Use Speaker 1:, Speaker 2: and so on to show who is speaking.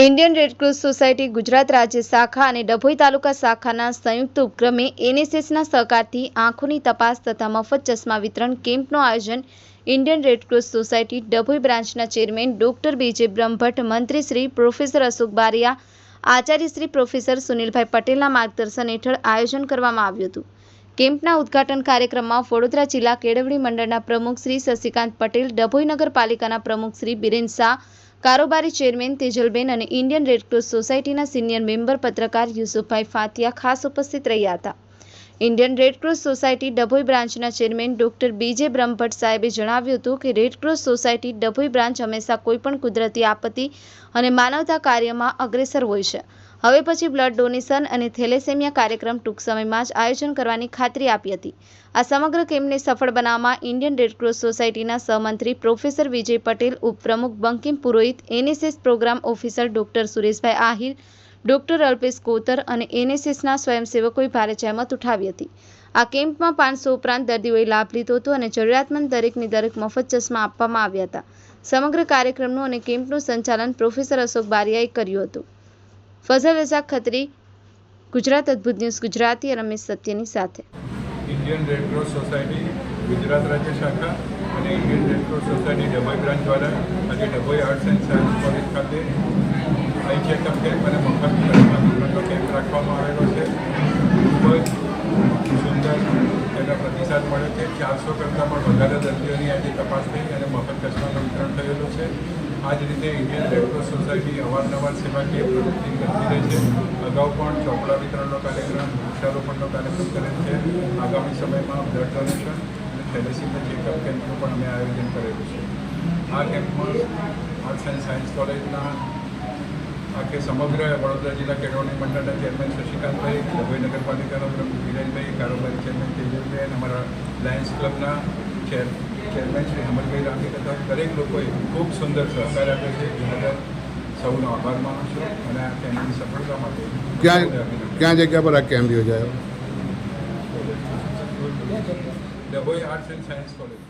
Speaker 1: Indian Red Cross society Gujarat રાજ્ય શાખા અને ડભોઈ તાલુકા શાખાના સંયુક્ત ઉપક્રમે એનએસએસના સહકારથી આંખોની તપાસ તથા મફત ચશ્મા વિતરણ કેમ્પનું આયોજન ઇન્ડિયન રેડક્રોસ સોસાયટી ડભોઈ બ્રાન્ચના ચેરમેન ડોક્ટર બીજે બ્રહ્મભટ્ટ, મંત્રી શ્રી પ્રોફેસર અશોક બારિયા, આચાર્ય શ્રી પ્રોફેસર સુનિલભાઈ પટેલના માર્ગદર્શન હેઠળ આયોજન કરવામાં આવ્યું હતું. કેમ્પના ઉદ્ઘાટન કાર્યક્રમમાં વડોદરા જિલ્લા કેળવણી મંડળના પ્રમુખ શ્રી શશિકાંત પટેલ, ડભોઈ નગરપાલિકાના પ્રમુખ શ્રી બિરેન શાહ કારોબારી ચેરમેન તેજલબેન અને ઇન્ડિયન રેડક્રોસ સોસાયટીના સિનિયર મેમ્બર પત્રકાર યુસુફભાઈ ફાતિયા ખાસ ઉપસ્થિત રહ્યા હતા. ઇન્ડિયન રેડક્રોસ સોસાયટી ડભોઈ બ્રાન્ચના ચેરમેન ડોક્ટર બીજે બ્રહ્મભટ્ટ સાહેબે જણાવ્યું હતું કે રેડક્રોસ સોસાયટી ડભોઈ બ્રાન્ચ હંમેશા કોઈપણ કુદરતી આપત્તિ અને માનવતા કાર્યમાં અગ્રેસર હોય છે. હવે પછી બ્લડ ડોનેશન અને થેલેસેમિયા કાર્યક્રમ ટૂંક સમયમાં જ આયોજન કરવાની ખાતરી આપી હતી. આ સમગ્ર કેમ્પને સફળ બનાવવામાં ઇન્ડિયન રેડક્રોસ સોસાયટીના સહમંત્રી પ્રોફેસર વિજય પટેલ, ઉપપ્રમુખ Bankim Purohit, NSS programme officer doctor Sureshbhai Ahir, doctor Alpesh Kotar અને એનએસએસના સ્વયંસેવકોએ ભારે જહેમત ઉઠાવી હતી. આ કેમ્પમાં પાંચસો ઉપરાંત દર્દીઓએ લાભ લીધો હતો અને જરૂરિયાતમંદ દરેકની દરેક મફત ચશ્મા આપવામાં આવ્યા હતા. સમગ્ર કાર્યક્રમનું અને કેમ્પનું સંચાલન પ્રોફેસર અશોક બારિયાએ કર્યું હતું. ફઝલ રઝાક ખત્રી, ગુજરાત અદ્ભુત ન્યૂઝ, ગુજરાતી રમેશ સત્યની સાથે.
Speaker 2: ઇન્ડિયન રેડક્રોસ સોસાયટી ગુજરાત રાજ્ય શાખા અને Indian Red Cross society Dabhoi branch દ્વારા આજે Dabhoi arts and science college ખાતે આઈ ચેકઅપ કેમ્પ અને મફત કેમ્પ રાખવામાં આવેલો છે. ખૂબ એનો પ્રતિસાદ મળ્યો છે. ચારસો કરતાં પણ વધારે દર્દીઓની આજે તપાસ થઈ અને મફત કચરાનું વિતરણ થયેલું છે. આ જ રીતે ઇન્ડિયન રેડક્રોસ સોસાયટી અવારનવાર સેવાકીય પ્રવૃત્તિ કરતી રહે છે. અગાઉ પણ ચોપડા વિતરણનો કાર્યક્રમ, વૃક્ષારોપણનો કાર્યક્રમ કરેલ છે. આગામી સમયમાં બ્લડ ડોનેશન અને થેલેસીમિયા ચેકઅપ કેમ્પનું પણ અમે આયોજન કરેલું છે. આ કેમ્પમાં આર્ટ્સ એન્ડ સાયન્સ કોલેજના આખે સમગ્ર વડોદરા જિલ્લા કેળવણી મંડળના ચેરમેન શશિકાંતભાઈ ડભોઈ નગરપાલિકાના પ્રમુખ વિરેનભાઈ, કારોબારી ચેરમેન તેજલભાઈ અને અમારા લાયન્સ ક્લબના ચેર ચેરમેન શ્રી હેમલભાઈ રામી તથા દરેક લોકોએ ખૂબ સુંદર સહકાર આપ્યો છે. એ બદલ સૌનો આભાર માનું છું અને આ કેમ્પની સફળતા માટે
Speaker 3: ક્યાં ક્યાં જગ્યા પર આ કેમ્પ યોજાયો?
Speaker 2: Dabhoi arts and science college